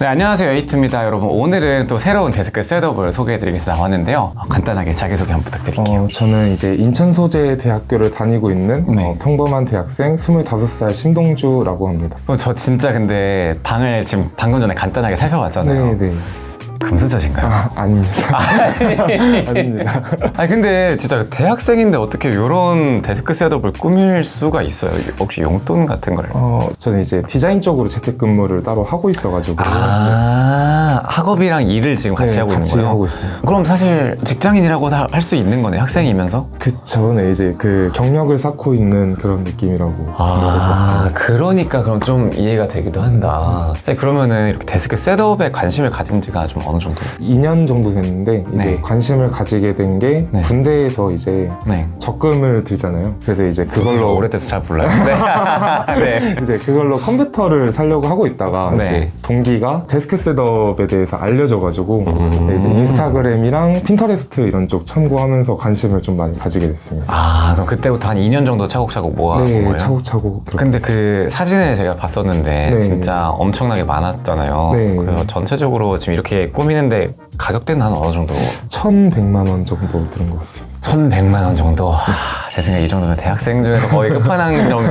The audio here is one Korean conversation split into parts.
네, 안녕하세요. 에이트입니다. 여러분, 오늘은 또 새로운 데스크 셋업을 소개해드리기 위해서 나왔는데요. 어, 간단하게 자기소개 한번 부탁드릴게요. 어, 저는 이제 인천 소재 대학교를 다니고 있는 네. 어, 평범한 대학생 25살 심동주라고 합니다. 그럼 저 진짜 근데 방을 지금 방금 전에 간단하게 살펴봤잖아요. 네, 네. 금수저신가요? 아, 아닙니다. 아닙니다. 아니 근데 진짜 대학생인데 어떻게 이런 데스크 셋업을 꾸밀 수가 있어요? 이게 혹시 용돈 같은 걸? 어, 저는 이제 디자인 쪽으로 재택근무를 따로 하고 있어가지고. 아 학업이랑 일을 지금 같이 네, 하고 있는 같이 거예요? 하고 있습니다. 그럼 사실 직장인이라고 할 수 있는 거네 학생이면서? 그쵸. 네, 이제 그 경력을 쌓고 있는 그런 느낌이라고. 아, 그러니까 그럼 좀 이해가 되기도 한다. 네, 그러면은 이렇게 데스크 셋업에 관심을 가진 지가 좀 어느 정도? 2년 정도 됐는데 이제 네. 관심을 가지게 된 게 네. 군대에서 이제 네. 적금을 들잖아요. 그래서 이제 그걸로 오래돼서 잘 몰라요. 네. 네. 이제 그걸로 컴퓨터를 살려고 하고 있다가 네. 이제 동기가 데스크 셋업에 대해서 알려줘가지고 음. 네, 이제 인스타그램이랑 핀터레스트 이런 쪽 참고하면서 관심을 좀 많이 가지게 됐습니다. 아, 그럼 그때부터 한 2년 정도 차곡차곡 모아온 네, 거예요? 차곡차곡. 그렇게. 근데 그 사진을 제가 봤었는데 네. 진짜 엄청나게 많았잖아요. 네. 그래서 전체적으로 지금 이렇게 꾸미는데 가격대는 한 어느 정도? 1,100만 원 정도 드는 것 같습니다. 1100만 원 정도. 하, 제 생각에 이 정도면 대학생 중에서 거의 끝판왕 정-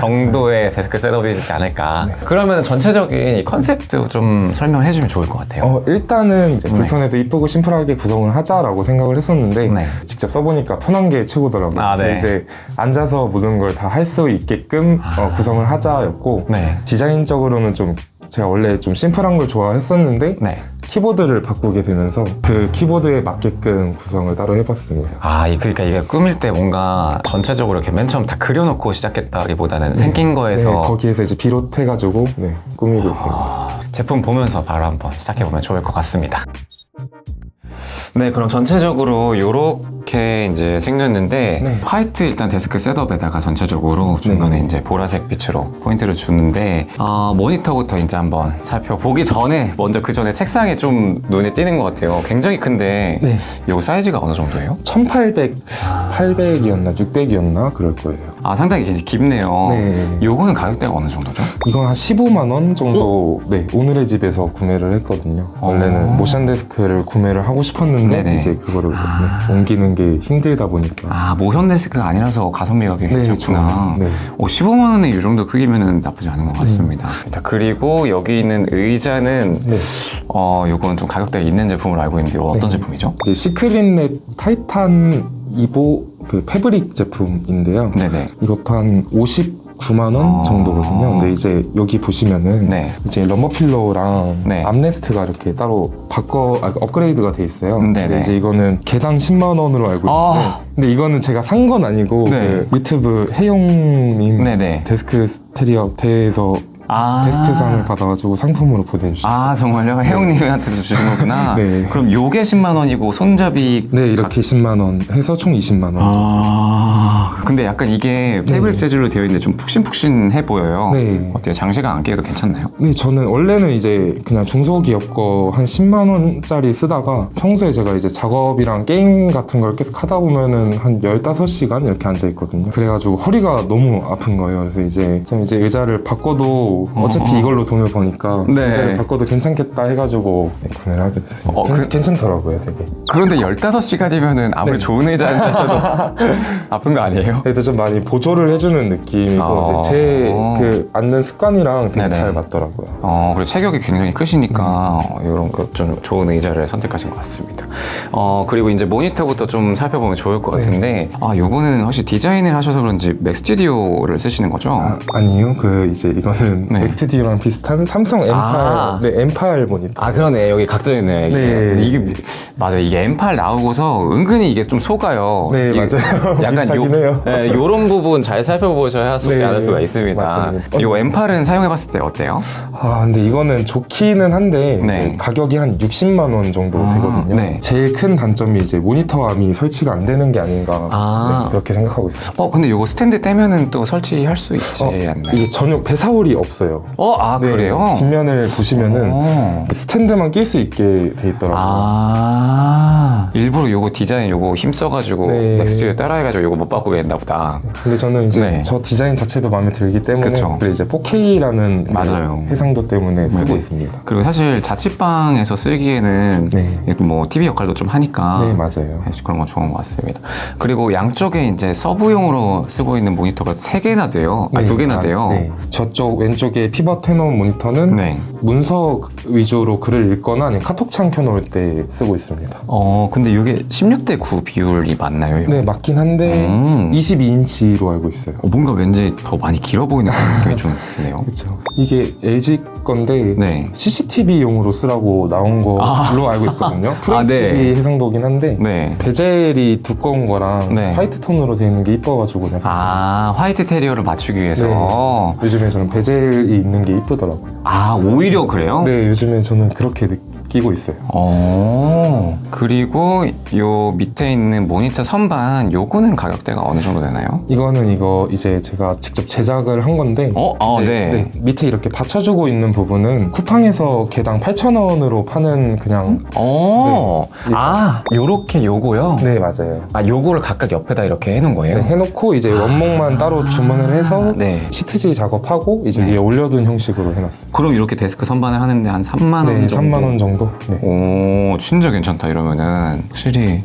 정도의 데스크 셋업이지 않을까. 네. 그러면 전체적인 이 컨셉도 좀 설명을 해주면 좋을 것 같아요. 어, 일단은 이제 네. 불편해도 이쁘고 심플하게 구성을 하자라고 생각을 했었는데 네. 직접 써보니까 편한 게 최고더라고요. 아, 그래서 네. 이제 앉아서 모든 걸 다 할 수 있게끔 어, 구성을 하자였고 네. 디자인적으로는 좀 제가 원래 좀 심플한 걸 좋아했었는데 네. 키보드를 바꾸게 되면서 그 키보드에 맞게끔 구성을 따로 해봤습니다. 아, 이- 그러니까 이게 꾸밀 때 뭔가 전체적으로 이렇게 맨 처음 다 그려놓고 시작했다기보다는 생긴 거에서 네, 거기에서 이제 비롯해가지고 네, 꾸미고 있습니다. 아, 제품 보면서 바로 한번 시작해 보면 좋을 것 같습니다. 네, 그럼 전체적으로 이렇게 이제 생겼는데 네. 화이트 일단 데스크 셋업에다가 전체적으로 중간에 네. 이제 보라색 빛으로 포인트를 주는데 어, 모니터부터 이제 한번 살펴보기 전에 먼저 그 전에 책상이 좀 눈에 띄는 것 같아요. 굉장히 큰데 네. 이 사이즈가 어느 정도예요? 1800, 800이었나 600이었나 그럴 거예요. 아 상당히 기- 깊네요. 네. 요거는 가격대가 어느 정도죠? 이건 한 15만 원 정도 네 오늘의 집에서 구매를 했거든요. 원래는 어. 모션 데스크를 구매를 하고 싶었는데 네네. 이제 그거를 아. 네, 옮기는 게 힘들다 보니까 아 모션 데스크가 아니라서 가성비가 네, 괜찮구나. 좀, 네. 오, 15만 원에 이 정도 크기면은 나쁘지 않은 것 같습니다. 자, 그리고 여기 있는 의자는 네. 어 요건 좀 가격대가 있는 제품으로 알고 있는데 이거 어떤 네. 제품이죠? 이제 시크릿랩 타이탄 이보 그 패브릭 제품인데요. 네네. 이것도 한 59만 원 아. 정도거든요. 근데 이제 여기 보시면은 네. 이제 럼버 필로랑 네. 암레스트가 이렇게 따로 바꿔 아, 업그레이드가 돼 있어요. 음, 네네. 근데 이제 이거는 개당 10만 원으로 알고 있는데 아. 근데 이거는 제가 산 건 아니고 네. 그 유튜브 혜용님 네네. 데스크 스테리어 대회에서 아. 베스트상을 받아가지고 상품으로 보내주셨어요. 아 정말요? 혜영님한테도 주신 거구나. 네. 그럼 요게 10만 원이고 손잡이 네 이렇게 10만 원 해서 총 20만 원. 아 근데 약간 이게 패브릭 네. 재질로 되어 있는데 좀 푹신푹신해 보여요. 네. 어때요? 장시간 안 끼해도 괜찮나요? 네, 저는 원래는 이제 그냥 중소기업 거 한 10만 원짜리 쓰다가 평소에 제가 이제 작업이랑 게임 같은 걸 계속 하다 보면은 한 15시간 이렇게 앉아 있거든요. 그래가지고 허리가 너무 아픈 거예요. 그래서 이제 좀 이제 의자를 바꿔도 어차피 어허. 이걸로 돈을 버니까 네. 의자를 바꿔도 괜찮겠다 해가지고 네, 구매를 하게 됐습니다. 어, 괜, 그- 괜찮더라고요, 되게. 그런데 15시간이면은 아무리 네. 좋은 의자 앉아도 아픈 거 아니에요? 그래도 좀 많이 보조를 해주는 느낌이고 어. 이제 제그 앉는 습관이랑 되게 네네. 잘 맞더라고요. 어, 그리고 체격이 굉장히 크시니까 이런 거 좀 좋은 의자를 선택하신 것 같습니다. 어, 그리고 이제 모니터부터 좀 살펴보면 좋을 것 같은데, 아, 요거는 혹시 디자인을 하셔서 그런지 맥 스튜디오를 쓰시는 거죠? 아, 아니요. 그 이제 이거는 네. 엑스디오랑 비슷한 삼성 M8 아. 네 M8 모니터. 아 그러네 여기 각져 있네 이게. 네. 이게 맞아 이게 M8 나오고서 은근히 이게 좀 속아요 네, 이게 맞아요. 약간 비슷하긴 해요. 네, 요런 부분 잘 살펴보셔야 속지 네, 않을 수가 있습니다 맞습니다. 이 M8은 사용해봤을 때 어때요? 아 근데 이거는 좋기는 한데 네. 가격이 한 60만 원 정도 아, 되거든요. 네. 제일 큰 단점이 이제 모니터 암이 설치가 안 되는 게 아닌가 아. 네, 그렇게 생각하고 있어요. 어 근데 요거 스탠드 떼면은 또 설치할 수 있지 어, 않나요? 이게 전용 배사홀이 없어요. 없어요. 어, 아, 네, 그래요? 뒷면을 보시면은 어. 스탠드만 낄 수 있게 돼 있더라고요. 아, 일부러 요거 디자인 요거 힘써가지고 네. 넥스튜디오 따라해가지고 요거 못 바꾸게 했나 보다. 근데 저는 이제 네. 저 디자인 자체도 마음에 들기 때문에 그쵸. 그리고 이제 4K라는 맞아요. 해상도 때문에 쓰고 네네. 있습니다. 그리고 사실 자취방에서 쓰기에는 네. 이게 뭐 TV 역할도 좀 하니까 네, 맞아요. 그런 건 좋은 것 같습니다. 그리고 양쪽에 이제 서브용으로 쓰고 있는 모니터가 세 개나 돼요. 아, 네, 두 개나 아, 돼요. 네. 저쪽 왼쪽에 피벗 해놓은 모니터는 네. 문서 위주로 글을 읽거나 아니면 카톡창 켜놓을 때 쓰고 있습니다. 어, 근데 이게 16대 9 비율이 맞나요? 네, 맞긴 한데 음. 22인치로 알고 있어요. 어, 뭔가 왠지 더 많이 길어 보이는 그런 느낌이 좀 드네요. 그렇죠. 이게 LG 건데 네. CCTV용으로 쓰라고 나온 걸로 알고 있거든요. FHD 네. 해상도긴 한데 네. 베젤이 두꺼운 거랑 네. 화이트 톤으로 되어 있는 게 이뻐가지고 그냥 샀어요. 아, 화이트 테리어를 맞추기 위해서. 네. 요즘에 저는 베젤이 있는 게 이쁘더라고요. 아, 오히려 그래요? 네, 요즘에 저는 그렇게 느끼고 있어요. 어, 그리고 요 밑에 있는 모니터 선반 요거는 가격대가 어느 정도 되나요? 이거는 이거 이제 제가 직접 제작을 한 건데 어? 어, 이제, 네. 밑에 이렇게 받쳐주고 있는 부분은 쿠팡에서 개당 8,000원으로 파는 그냥 어, 네. 아, 요렇게 요거요? 네 맞아요. 아, 요거를 각각 옆에다 이렇게 해 놓은 거예요? 네, 해놓고 이제 원목만 따로 주문을 해서 네. 시트지 작업하고 이제 네. 위에 올려둔 형식으로 해놨어요. 그럼 이렇게 데스크 선반을 하는데 한 3만 원 네, 정도? 3만 원 정도. 네. 오, 진짜 괜찮다 이러면은 확실히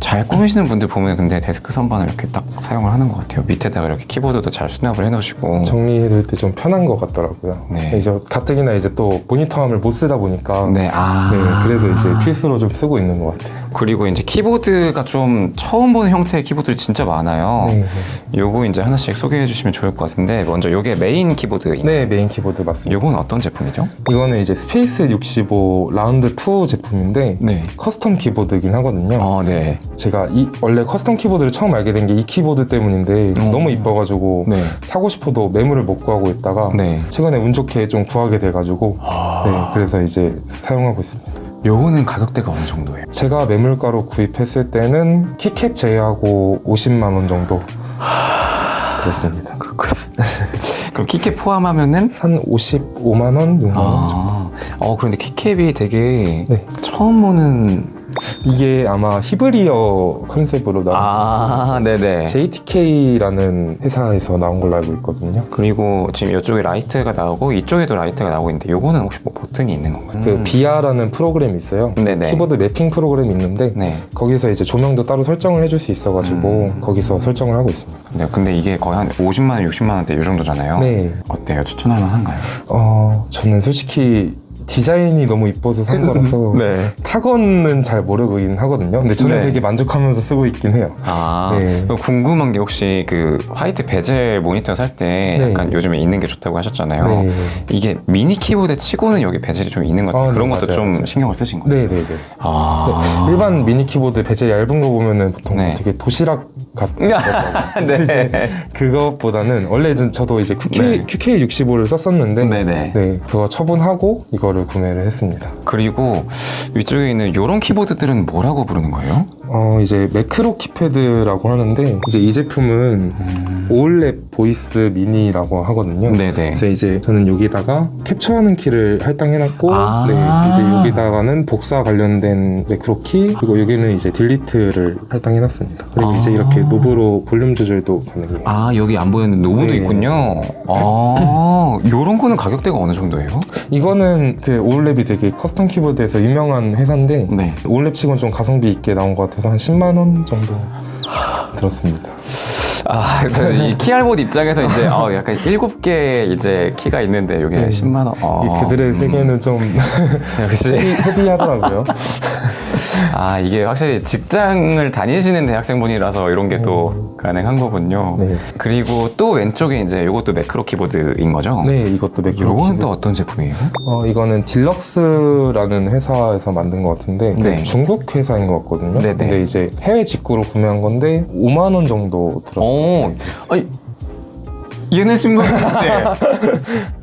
잘 꾸미시는 분들 보면 근데 데스크 선반을 이렇게 딱 사용을 하는 것 같아요. 밑에다가 이렇게 키보드도 잘 수납을 해놓으시고. 정리해둘 때 좀 편한 것 같더라고요. 네. 이제 가뜩이나 이제 또 모니터함을 못 쓰다 보니까 네, 아. 네, 그래서 이제 필수로 좀 쓰고 있는 것 같아요. 그리고 이제 키보드가 좀 처음 보는 형태의 키보드들이 진짜 많아요. 네, 요거 이제 하나씩 소개해 주시면 좋을 것 같은데 먼저 요게 메인 키보드인 네, 메인 키보드 맞습니다. 요건 어떤 제품이죠? 이거는 이제 스페이스 65 라운드 2 제품인데 네. 커스텀 키보드긴 하거든요. 어, 네. 제가 이 원래 커스텀 키보드를 처음 알게 된 게 이 키보드 때문인데 어. 너무 이뻐가지고 네. 사고 싶어도 매물을 못 구하고 있다가 네. 최근에 운 좋게 좀 구하게 돼가지고 아. 네, 그래서 이제 사용하고 있습니다. 요거는 가격대가 어느 정도예요? 제가 매물가로 구입했을 때는 키캡 제외하고 50만 원 정도 들었습니다. 그럼 키캡 포함하면은 한 55만 원, 6만 원 정도. 아, 어 그런데 키캡이 되게 네. 처음 보는 이게 아마 히브리어 컨셉으로 나온 아 네네 JTK라는 회사에서 나온 걸로 알고 있거든요. 그리고 지금 이쪽에 라이트가 나오고 이쪽에도 라이트가 나오고 있는데 요거는 혹시 뭐 버튼이 있는 건가요? 그 비아라는 프로그램이 있어요. 음. 네네. 키보드 매핑 프로그램이 있는데 네. 거기서 이제 조명도 따로 설정을 해줄 수 있어가지고 음. 거기서 설정을 하고 있습니다. 네, 근데 이게 거의 한 50만 원, 60만 원대 이 정도잖아요. 네. 어때요? 추천할 만한가요? 어, 저는 솔직히 디자인이 너무 이뻐서 산 거라서 네. 타건은 잘 모르긴 하거든요. 근데 저는 네. 되게 만족하면서 쓰고 있긴 해요. 아, 네. 궁금한 게 혹시 그 화이트 베젤 모니터 살 때 네. 약간 요즘에 있는 게 좋다고 하셨잖아요. 네. 이게 미니 키보드 치고는 여기 베젤이 좀 있는 것 같아요. 아, 네, 그런 것도 맞아요, 좀 맞아요. 신경을 쓰신 거예요. 네네네. 아. 일반 미니 키보드 베젤 얇은 거 보면은 보통 네. 되게 도시락 같더라고요. 네. 이제 그것보다는 원래 전- 저도 이제 QK, 네. QK65를 썼었는데 네네. 네, 그거 처분하고 이거를 구매를 했습니다. 그리고 위쪽에 있는 이런 키보드들은 뭐라고 부르는 거예요? 어 이제 매크로 키패드라고 하는데 이제 이 제품은 오울랩 보이스 미니라고 하거든요. 음. 네네. 그래서 이제 저는 여기다가 캡처하는 키를 할당해놨고, 아. 네, 이제 여기다가는 복사 관련된 매크로 키, 그리고 여기는 이제 딜리트를 할당해놨습니다. 그리고 아. 이제 이렇게 노브로 볼륨 조절도 가능해요. 아 여기 안 보였는데 노브도 네. 있군요. 아 요런 거는 가격대가 어느 정도예요? 이거는 그 오울랩이 되게 커스텀 키보드에서 유명한 회사인데 네. 오울랩 치고는 좀 가성비 있게 나온 것 같아 서 한 10만 원 정도 들었습니다. 아, 저이 키알봇 입장에서 이제 어, 약간 일곱 개 이제 키가 있는데 이게 네. 10만 원. 어. 이 그들의 음. 세계는 좀 역시 헤비, 헤비하더라고요. 아 이게 확실히 직장을 다니시는 대학생분이라서 이런 게 또 가능한 거군요. 네. 그리고 또 왼쪽에 이제 이것도 매크로 키보드인 거죠? 네, 이것도 매크로 요거는 키보드. 또 어떤 제품이에요? 어, 이거는 딜럭스라는 회사에서 만든 것 같은데 그 네. 중국 회사인 것 같거든요. 네네. 근데 이제 해외 직구로 구매한 건데 5만 원 정도 들었어요. 어, 아니 얘네 10만 원인데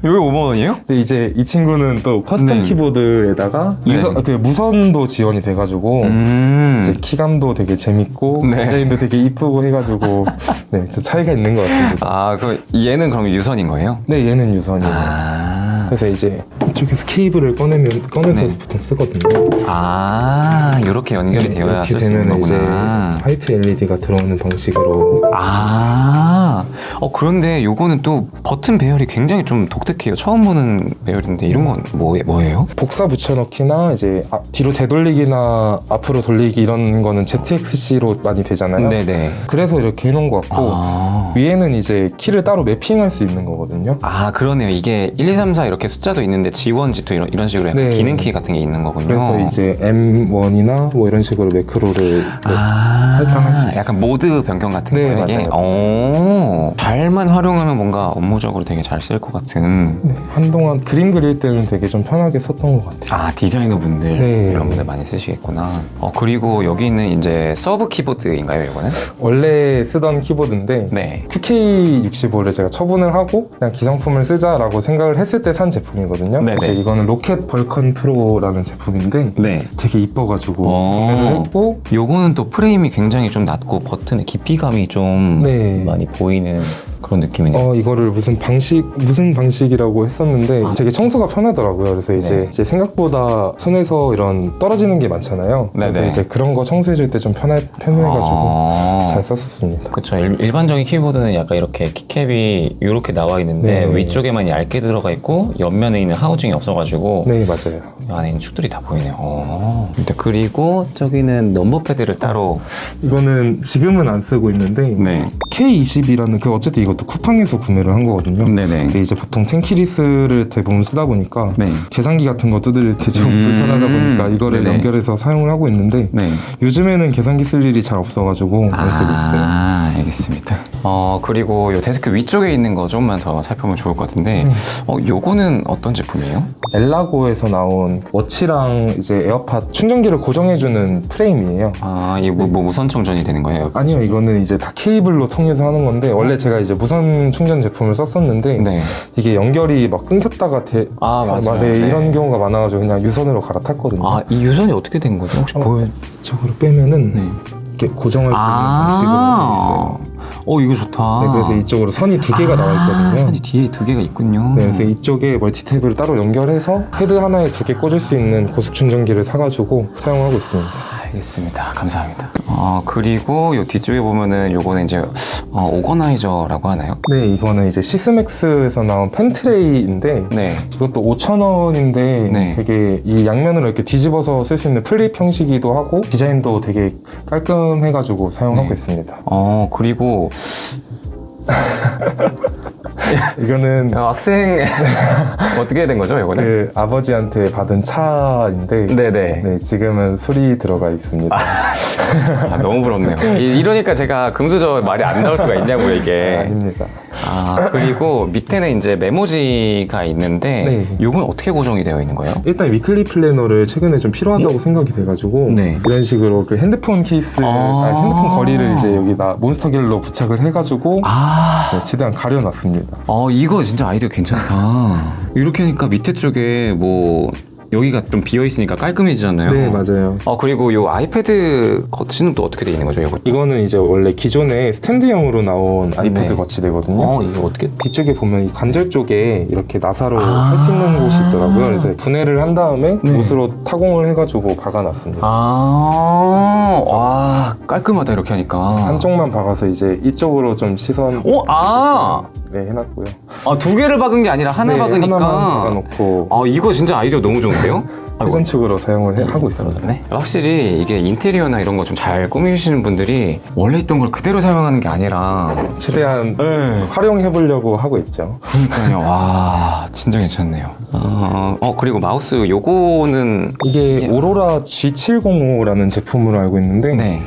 여기 5만 원이에요? 근데 이제 이 친구는 또 커스텀 네. 키보드에다가 네. 유선, 그 무선도 지원이 돼가지고 음. 이제 키감도 되게 재밌고 네. 디자인도 되게 이쁘고 해가지고 네, 저 차이가 있는 것 같습니다. 아, 그 얘는 그럼 유선인 거예요? 네, 얘는 유선이에요. 아. 그래서 이제 이쪽에서 케이블을 꺼내면 꺼내서 네. 보통 쓰거든요. 아, 이렇게 연결이 네, 되어야 이렇게 쓸 수 있는 되면 이제 거구나. 화이트 LED가 들어오는 방식으로 아, 어 그런데 요거는 또 버튼 배열이 굉장히 좀 독특해요. 처음 보는 배열인데 이런 건 뭐, 뭐예요? 복사 붙여넣기나 이제 앞- 뒤로 되돌리기나 앞으로 돌리기 이런 거는 ZXC로 많이 되잖아요. 네네. 그래서 이렇게 해놓은 것 같고 아. 위에는 이제 키를 따로 매핑할 수 있는 거거든요. 아 그러네요. 이게 1, 2, 3, 4 이렇게 숫자도 있는데 G1, G2 이런, 이런 식으로 약간 네. 기능 키 같은 게 있는 거군요. 그래서 이제 M1이나 뭐 이런 식으로 매크로를 아, 할당할 수 있어요. 약간 모드 변경 같은 네, 거예요. 이게? 맞아요, 오, 잘만 활용하면 뭔가 업무적으로 되게 잘 쓸 것 같은. 네, 한동안 그림 그릴 때는 되게 좀 편하게 썼던 것 같아요. 아 디자이너 분들 네. 이런 분들 많이 쓰시겠구나. 어 그리고 여기 있는 이제 서브 키보드인가요, 이거는? 원래 쓰던 키보드인데 네. QK65를 제가 처분을 하고 그냥 기성품을 쓰자라고 생각을 했을 때 산 제품이거든요. 네 네. 이제 이거는 로켓 벌컨 프로라는 제품인데 네. 되게 이뻐가지고 어. 구매를 했고 요거는 또 프레임이 굉장히 좀 낮고 버튼의 깊이감이 좀 네. 많이 보이는 그런 느낌이네요. 어 이거를 무슨 방식 무슨 방식이라고 했었는데 아. 되게 청소가 편하더라고요. 그래서 이제, 네. 이제 생각보다 손에서 이런 떨어지는 게 많잖아요. 그래서 네네. 이제 그런 거 청소해줄 때 좀 편해 편해가지고 아. 잘 썼었습니다. 그쵸 일, 반적인 키보드는 약간 이렇게 키캡이 이렇게 나와 있는데 네. 위쪽에만 얇게 들어가 있고 옆면에 있는 하우징이 없어가지고 네 맞아요. 안에 있는 축들이 다 보이네요. 어. 근데 그리고 저기는 넘버 패드를 따로 이거는 지금은 안 쓰고 있는데 네. K20이라는 그 어쨌든 이 것도 쿠팡에서 구매를 한 거거든요. 네네. 근데 이제 보통 텐키리스를 대부분 쓰다 보니까 네. 계산기 같은 거 뜯을 때좀 음. 불편하다 보니까 이거를 네네. 연결해서 사용을 하고 있는데 네. 요즘에는 계산기 쓸 일이 잘 없어가지고 안 쓰고 있어요. 아, 알겠습니다. 어, 그리고 요 데스크 위쪽에 있는 거 조금만 더 살펴보면 좋을 것 같은데, 네. 어, 요거는 어떤 제품이에요? 엘라고에서 나온 워치랑 이제 에어팟 충전기를 고정해주는 프레임이에요. 아, 이게 뭐, 뭐 무선 충전이 되는 거예요? 아니요, 이거는 이제 다 케이블로 통해서 하는 건데 원래 제가 이제 무선 충전 제품을 썼었는데 네. 이게 연결이 막 끊겼다가 대, 아, 맞아요. 네, 네. 이런 경우가 많아가지고 그냥 유선으로 갈아탔거든요. 아, 이 유선이 어떻게 된 거죠? 혹시 어. 보여? 이쪽으로 빼면은 네. 이렇게 고정할 수 있는 방식으로 돼 있어요. 어, 이거 좋다. 네, 그래서 이쪽으로 선이 두 개가 나와 아, 있거든요. 선이 뒤에 두 개가 있군요. 네, 그래서 이쪽에 멀티탭을 따로 연결해서 헤드 하나에 두 개 꽂을 수 있는 고속 충전기를 사가지고 사용하고 있습니다. 알겠습니다. 감사합니다. 어, 그리고 요 뒤쪽에 보면은 요거는 이제 어, 오거나이저라고 하나요? 네, 이거는 이제 시스맥스에서 나온 펜트레이인데 네. 이것도 5,000원인데 네. 되게 이 양면으로 이렇게 뒤집어서 쓸 수 있는 플립 형식이기도 하고 디자인도 되게 깔끔해가지고 사용하고 네. 있습니다. 어, 그리고 이거는 어, 학생 어떻게 된 거죠, 요거는? 그 아버지한테 받은 차인데 네네. 네, 지금은 술이 들어가 있습니다. 아, 너무 부럽네요. 이, 러니까 제가 금수저 말이 안 나올 수가 있냐고요, 이게. 아 닙니다. 아, 그리고 밑에는 이제 메모지가 있는데, 네. 요건 어떻게 고정이 되어 있는 거예요? 일단 위클리 플래너를 최근에 좀 필요하다고 생각이 돼가지고 네. 이런 식으로 그 핸드폰 케이스, 아. 아, 핸드폰 거리를 이제 여기다 몬스터길로 부착을 해가지고 아, 네, 최대한 가려놨습니다. 어, 이거 진짜 아이디어 괜찮다. 이렇게 하니까 밑에 쪽에 뭐, 여기가 좀 비어 있으니까 깔끔해지잖아요. 네, 맞아요. 어, 그리고 요 아이패드 거치는 또 어떻게 돼 있는 거죠, 이거? 이거는 이제 원래 기존에 스탠드형으로 나온 아이패드 네. 거치대거든요. 어, 이게 어떻게? 뒤쪽에 보면 이 관절 쪽에 이렇게 나사로 아. 할수 있는 곳이 있더라고요. 그래서 분해를 한 다음에 네. 못으로 타공을 해가지고 박아놨습니다. 아, 와, 깔끔하다, 이렇게 하니까. 한쪽만 박아서 이제 이쪽으로 좀 시선 오, 아! 네, 해놨고요. 아, 두 개를 박은 게 아니라 하나 네, 박으니까. 하나만 박아놓고 아, 이거 진짜 아이디어 너무 좋은데 요? 아이고. 회전 축으로 사용을 해- 하고 있습니다. 네. 확실히 이게 인테리어나 이런 거 좀 잘 꾸미시는 분들이 원래 있던 걸 그대로 사용하는 게 아니라 최대한 네. 활용해 보려고 하고 있죠. 그러니까요 와 진짜 괜찮네요 어, 어, 그리고 마우스 요거는 이게 오로라 G705라는 제품으로 알고 있는데 네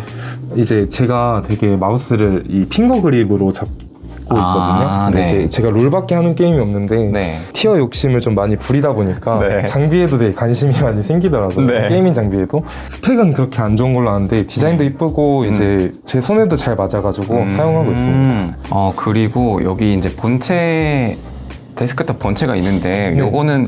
이제 제가 되게 마우스를 이 핑거 그립으로 잡고 있고 아, 있거든요. 근데 네. 이제 제가 롤밖에 하는 게임이 없는데 네. 티어 욕심을 좀 많이 부리다 보니까 네. 장비에도 되게 관심이 많이 생기더라고요. 네. 게이밍 장비에도 스펙은 그렇게 안 좋은 걸로 아는데 디자인도 이쁘고 이제 제 손에도 잘 맞아가지고 음. 사용하고 있습니다. 어 그리고 여기 이제 본체 데스크탑 본체가 있는데 네. 요거는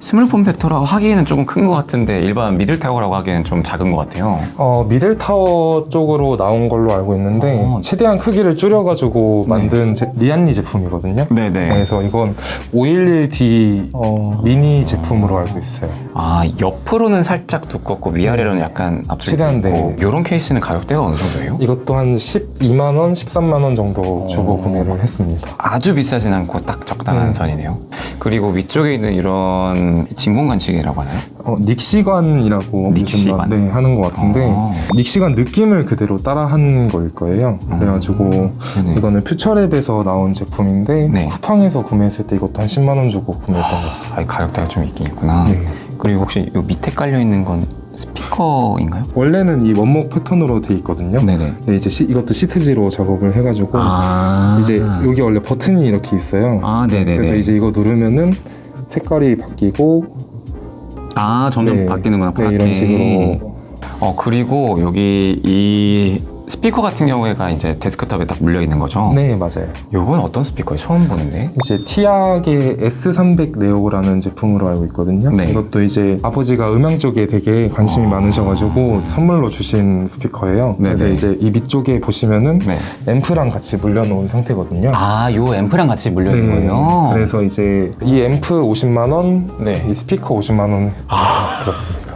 스몰폼 팩터라고 하기에는 조금 큰 것 같은데 일반 미들 타워라고 하기에는 좀 작은 것 같아요. 어, 미들 타워 쪽으로 나온 걸로 알고 있는데 어. 최대한 크기를 줄여가지고 네. 만든 제- 리안리 제품이거든요. 네네. 그래서 이건 511D 어, 미니 제품으로 알고 있어요. 아 옆으로는 살짝 두껍고 위아래로는 약간 압축이 최대한 돼 있고 네. 이런 케이스는 가격대가 어느 정도예요? 이것도 한 12만 원, 13만 원 정도 주고 어. 구매를 했습니다. 아주 비싸진 않고 딱 적당한 네. 선이네요. 그리고 위쪽에 있는 이런 진공 관측이라고 하나요? 어, 닉시관이라고 닉시관? 네, 하는 것 같은데 어. 닉시관 느낌을 그대로 따라한 거일 거예요. 그래가지고 네네. 이거는 퓨처랩에서 나온 제품인데 네. 쿠팡에서 구매했을 때 이것도 한 10만 원 주고 구매했던 것 같습니다. 아, 가격대가 좀 있긴 있구나. 네. 그리고 혹시 이 밑에 깔려 있는 건 스피커인가요? 원래는 이 원목 패턴으로 돼 있거든요. 네네. 근데 이제 시- 이것도 시트지로 작업을 해가지고 아 이제 여기 원래 버튼이 이렇게 있어요. 아 네네네. 그래서 이제 이거 누르면은 색깔이 바뀌고 아 점점 네, 바뀌는구나. 네, 이런. 식으로 어 그리고 여기 이 스피커 같은 경우에가 이제 데스크탑에 딱 물려 있는 거죠. 네 맞아요. 요건 어떤 스피커예요? 처음 보는데. 이제 티악의 S300 네오라는 제품으로 알고 있거든요. 네. 이것도 이제 아버지가 음향 쪽에 되게 관심이 아. 많으셔가지고 선물로 주신 스피커예요. 그래서 네네. 이제 이 밑쪽에 보시면은 네. 앰프랑 같이 물려놓은 상태거든요. 아, 요 앰프랑 같이 물려 있는 네, 거예요. 그래서 이제 이 앰프 50만 원, 네. 이 스피커 50만 원 들었습니다.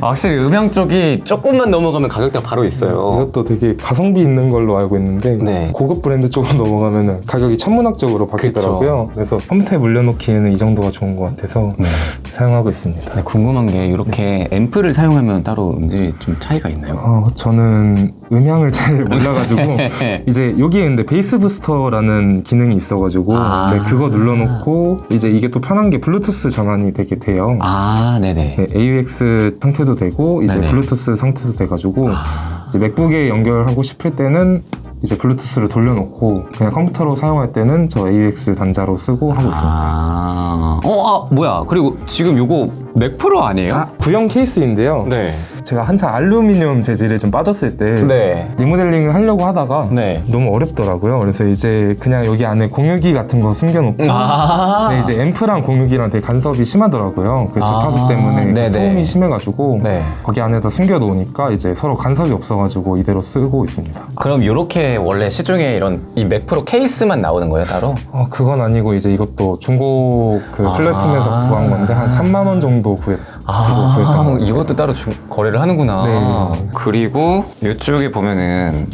아, 확실히 음향 쪽이 조금만 넘어가면 가격대가 바로 있어요. 이것도 되게 가성비 있는 걸로 알고 있는데 네. 고급 브랜드 쪽으로 넘어가면은 가격이 천문학적으로 바뀌더라고요. 그래서 컴퓨터에 물려놓기에는 이 정도가 좋은 것 같아서 네. 사용하고 있습니다. 네, 궁금한 게 이렇게 앰프를 사용하면 따로 음질이 좀 차이가 있나요? 어, 저는 음향을 잘 몰라가지고 이제 여기에 근데 베이스 부스터라는 기능이 있어가지고 아. 네, 그거 눌러놓고 이제 이게 또 편한 게 블루투스 전환이 되게 돼요. 아, 네네. 네, AUX 상태도 되고 이제 네네. 블루투스 상태도 돼가지고 아, 이제 맥북에 연결하고 싶을 때는 이제 블루투스를 돌려놓고 그냥 컴퓨터로 사용할 때는 저 AUX 단자로 쓰고 하고 있습니다. 아, 어, 아, 뭐야. 그리고 지금 요거 맥 프로 아니에요? 아, 구형 케이스인데요. 네. 제가 한창 알루미늄 재질에 좀 빠졌을 때 네. 리모델링을 하려고 하다가 네. 너무 어렵더라고요. 그래서 이제 그냥 여기 안에 공유기 같은 거 숨겨놓고 아. 네, 이제 앰프랑 공유기랑 되게 간섭이 심하더라고요. 그 주파수 아, 때문에 그. 소음이 심해가지고 네. 거기 안에다 숨겨놓으니까 이제 서로 간섭이 없어가지고 이대로 쓰고 있습니다. 그럼 요렇게 원래 시중에 이런 이 맥프로 케이스만 나오는 거예요, 따로? 어, 그건 아니고 이제 이것도 중고 그 아. 플랫폼에서 구한 건데 한 3만 원 정도 구했, 주고 거 같아요. 아, 이것도 따로 주- 거래를 하는구나. 네. 그리고 이쪽에 보면은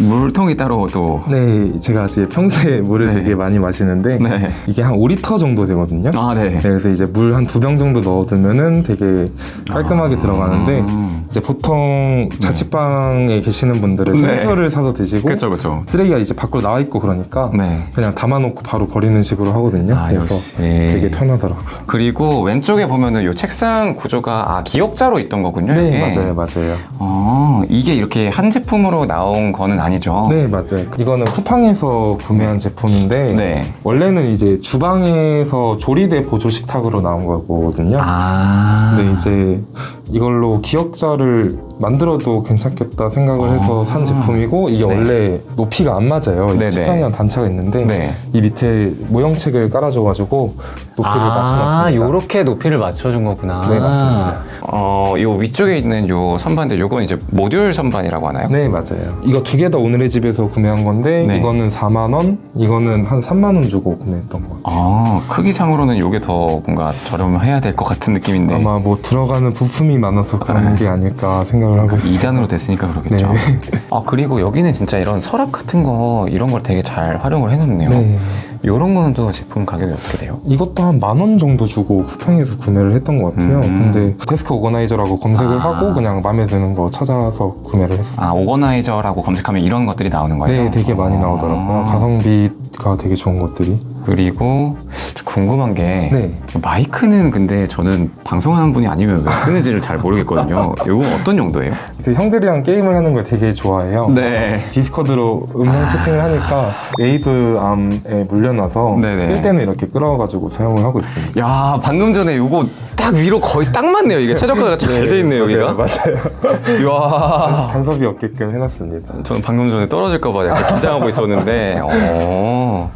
물통이 따로 또. 네, 제가 이제 평소에 물을 네. 되게 많이 마시는데 네. 이게 한 5리터 정도 되거든요. 아, 네. 네, 그래서 이제 물 한 두 병 정도 넣어두면은 되게 깔끔하게 아. 들어가는데 이제 보통 자취방에 계시는 분들은 네. 생수를 사서 드시고 그쵸, 그쵸. 쓰레기가 이제 밖으로 나와 있고 그러니까 네. 그냥 담아놓고 바로 버리는 식으로 하거든요. 아, 그래서 역시. 되게 편하더라고요. 그리고 왼쪽에 보면은 요 책상 구조가 아 기역자로 있던 거군요. 네, 이게. 맞아요, 맞아요. 어, 이게 이렇게 한 제품으로 나온 거는 아니죠. 네, 맞아요. 이거는 쿠팡에서 구매한 제품인데 네. 원래는 이제 주방에서 조리대 보조 식탁으로 나온 거거든요. 아. 근데 이제 이걸로 기역자를 만들어도 괜찮겠다 생각을 해서 아. 산 제품이고 이게 네. 원래 높이가 안 맞아요. 이 네네. 책상이랑 단차가 있는데 네. 이 밑에 모형책을 깔아줘가지고 높이를 아, 맞춰놨습니다. 요렇게 높이를 맞춰준 거구나. 네, 맞습니다. 어, 요 위쪽에 있는 요 선반인데 요건 이제 모듈 선반이라고 하나요? 네 맞아요. 이거 두 개다 오늘의 집에서 구매한 건데 네. 이거는 4만 원, 이거는 한 3만 원 주고 구매했던 것 같아요. 아, 크기상으로는 요게 더 뭔가 저렴해야 될 것 같은 느낌인데. 아마 뭐 들어가는 부품이 많아서 그런 게 아닐까 생각을 하고 있어요. 2단으로 됐으니까 그러겠죠. 네. 아, 그리고 여기는 진짜 이런 서랍 같은 거, 이런 걸 되게 잘 활용을 해놓네요. 네. 요런 거는 또 제품 가격이 어떻게 돼요? 이것도 한 만 원 정도 주고 쿠팡에서 구매를 했던 것 같아요. 음. 근데 데스크 오거나이저라고 검색을 아. 하고 그냥 마음에 드는 거 찾아서 구매를 했어요. 아, 오거나이저라고 검색하면 이런 것들이 나오는 거예요? 네, 되게 많이 어. 나오더라고요. 가성비가 되게 좋은 것들이. 그리고 좀 궁금한 게 네. 마이크는 근데 저는 방송하는 분이 아니면 왜 쓰는지를 잘 모르겠거든요. 이건 어떤 용도예요? 그 형들이랑 게임을 하는 걸 되게 좋아해요. 네. 디스코드로 음성 채팅을 하니까 웨이브 암에 물려놔서 네네. 쓸 때는 이렇게 끌어가지고 사용을 하고 있습니다. 야 방금 전에 이거 딱 위로 거의 딱 맞네요. 이게 최저가가 잘돼 있네요 여기가. 맞아요. 맞아요. 와. 간섭이 없게끔 해놨습니다. 저는 방금 전에 떨어질까봐 약간 긴장하고 있었는데, 어,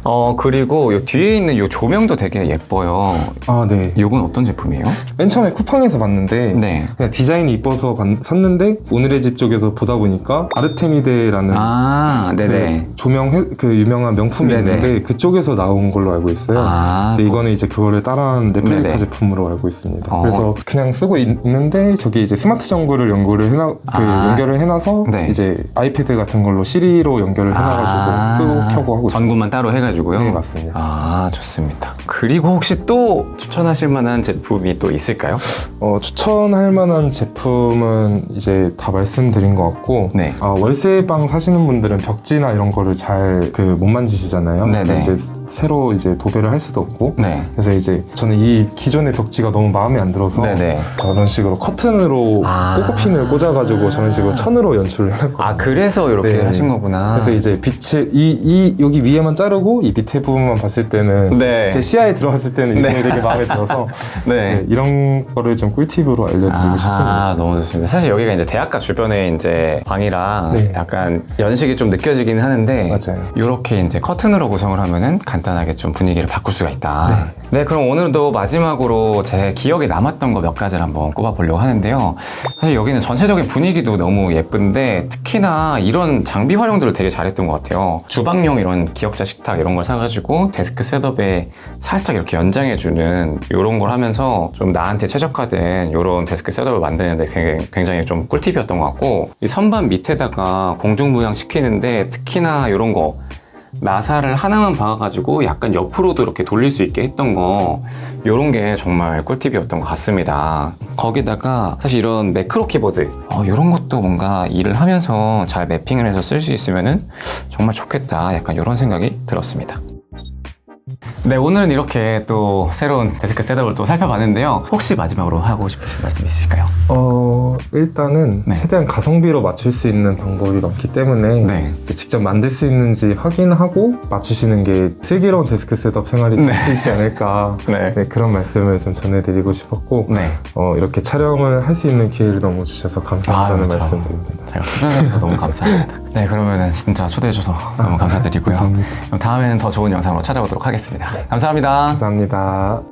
어 그리고 요 뒤에 있는 요 조명도 되게 예뻐요. 아, 네. 요건 어떤 제품이에요? 맨 처음에 쿠팡에서 봤는데 네. 그냥 디자인이 이뻐서 봤- 샀는데 오늘의 집 쪽에서 보다 보니까 아르테미데라는 아, 그 네네. 조명 회- 그 유명한 명품이 네네. 있는데 그쪽에서 나온 걸로 알고 있어요. 아, 근데 이거는 이제 그거를 따라한 레플리카 네네. 제품으로 알고 있습니다. 어. 그래서 그냥 쓰고 있, 는데 저기 이제 스마트 전구를 연구를 해놔 그 아. 연결을 해놔서 네. 이제 아이패드 같은 걸로 시리로 연결을 해놔가지고 아, 끄고 켜고 하고 있어요. 전구만 따로 해가지고요. 네 맞습니다. 아, 좋습니다. 그리고 혹시 또 추천하실 만한 제품이 또 있을까요? 어, 추천할 만한 제품은 이제 다 말씀드린 것 같고 네. 아, 월세방 사시는 분들은 벽지나 이런 거를 잘 그 못 만지시잖아요. 네네. 근데 이제 새로 이제 도배를 할 수도 없고 네. 그래서 이제 저는 이 기존의 벽지가 너무 마음에 안 들어서 네네. 저런 식으로 커튼으로 아. 꼬꼬핀을 꽂아가지고 저런 식으로 천으로 연출을 해놨거든요. 아, 그래서 이렇게 네. 하신 거구나. 그래서 이제 빛을 이, 이 여기 위에만 자르고 이 밑에 부분만 봤을 때는 네. 제 시야에 들어갔을 때는 이 네. 부분이 되게 마음에 들어서 네. 네, 이런 거를 좀 꿀팁으로 알려드리고 아, 싶습니다. 너무 좋습니다. 사실 여기가 이제 대학가 주변에 이제 방이라 네. 약간 연식이 좀 느껴지긴 하는데 맞아요. 이렇게 이제 커튼으로 구성을 하면은 간 단하게 좀 분위기를 바꿀 수가 있다. 네. 그럼 오늘도 마지막으로 제 기억에 남았던 거 몇 가지를 한번 꼽아보려고 하는데요. 사실 여기는 전체적인 분위기도 너무 예쁜데 특히나 이런 장비 활용도를 되게 잘했던 것 같아요. 주방용 이런 기역자 식탁 이런 걸 사가지고 데스크 셋업에 살짝 이렇게 연장해주는 이런 걸 하면서 좀 나한테 최적화된 이런 데스크 셋업을 만드는데 굉장히, 굉장히 좀 꿀팁이었던 것 같고 이 선반 밑에다가 공중부양 시키는데 특히나 이런 거 나사를 하나만 박아가지고 약간 옆으로도 이렇게 돌릴 수 있게 했던 거 이런 게 정말 꿀팁이었던 것 같습니다. 거기다가 사실 이런 매크로 키보드 어, 이런 것도 뭔가 일을 하면서 잘 매핑을 해서 쓸 수 있으면은 정말 좋겠다. 약간 이런 생각이 들었습니다. 네, 오늘은 이렇게 또 새로운 데스크 셋업을 또 살펴봤는데요. 혹시 마지막으로 하고 싶으신 말씀 있으실까요? 어, 일단은 네. 최대한 가성비로 맞출 수 있는 방법이 많기 때문에 네. 이제 직접 만들 수 있는지 확인하고 맞추시는 게 슬기로운 데스크 셋업 생활이 될 네. 수 있지 않을까 네. 네, 그런 말씀을 좀 전해드리고 싶었고 네. 어, 이렇게 촬영을 할 수 있는 기회를 너무 주셔서 감사하다는 아, 그렇죠. 말씀드립니다. 제가 출연해서 너무 감사합니다. 네, 그러면은 진짜 초대해주셔서 너무 감사드리고요. 감사합니다. 그럼 다음에는 더 좋은 영상으로 찾아오도록 하겠습니다. 감사합니다. 감사합니다.